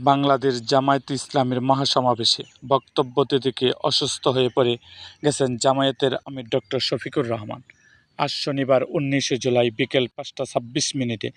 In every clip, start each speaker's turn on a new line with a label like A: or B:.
A: বাংলাদেশ জামায়াত ইসলামের মহাসমাবেশে বক্তব্য থেকে অসুস্থ হয়ে পড়ে গেছেন জামায়াতের আমির ডক্টর শফিকুর রহমান। আজ শনিবার উনিশে জুলাই বিকেল পাঁচটা ছাব্বিশ মিনিটে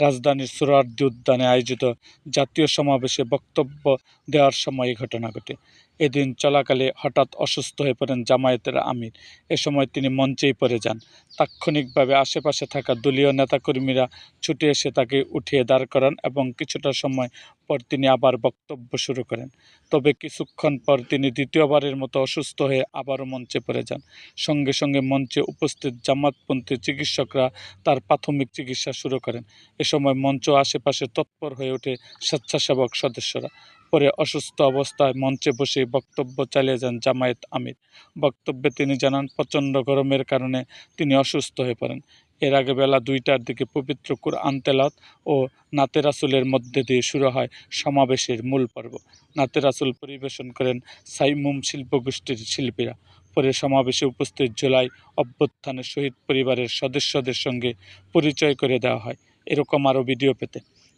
A: রাজধানীর সুরার্দি উদ্যানে আয়োজিত জাতীয় সমাবেশে বক্তব্য দেওয়ার সময় এই ঘটনা ঘটে। এদিন চলাকালে হঠাৎ অসুস্থ হয়ে পড়েন জামায়াতের আমির। এ সময় তিনি মঞ্চেই পড়ে যান। তাৎক্ষণিকভাবে আশেপাশে থাকা দলীয় নেতাকর্মীরা ছুটে এসে তাকে উঠিয়ে দাঁড় করান এবং কিছুটা সময় পর তিনি আবার বক্তব্য শুরু করেন। তবে কিছুক্ষণ পর তিনি দ্বিতীয়বারের মতো অসুস্থ হয়ে আবারও মঞ্চে পড়ে যান। সঙ্গে সঙ্গে মঞ্চে উপস্থিত জামাতপন্থী চিকিৎসকরা তার প্রাথমিক চিকিৎসা শুরু করেন। এ সময় মঞ্চ আশেপাশে তৎপর হয়ে ওঠে স্বেচ্ছাসেবক সদস্যরা। পরে অসুস্থ অবস্থায় মঞ্চে বসে বক্তব্য চালিয়ে যান জামায়াত আমির। বক্তব্যে তিনি জানান, প্রচণ্ড গরমের কারণে তিনি অসুস্থ হয়ে পড়েন। এর আগে বেলা দুইটার দিকে পবিত্র কুরআন তেলাওয়াত ও নাতে রাসুলের মধ্যে দিয়ে শুরু হয় সমাবেশের মূল পর্ব। নাতে রাসুল পরিবেশন করেন সাইমুম শিল্পগোষ্ঠীর শিল্পীরা। পরে সমাবেশে উপস্থিত জুলাই অভ্যুত্থানের শহীদ পরিবারের সদস্যদের সঙ্গে পরিচয় করে দেওয়া হয়। এরকম আরও ভিডিও পেতে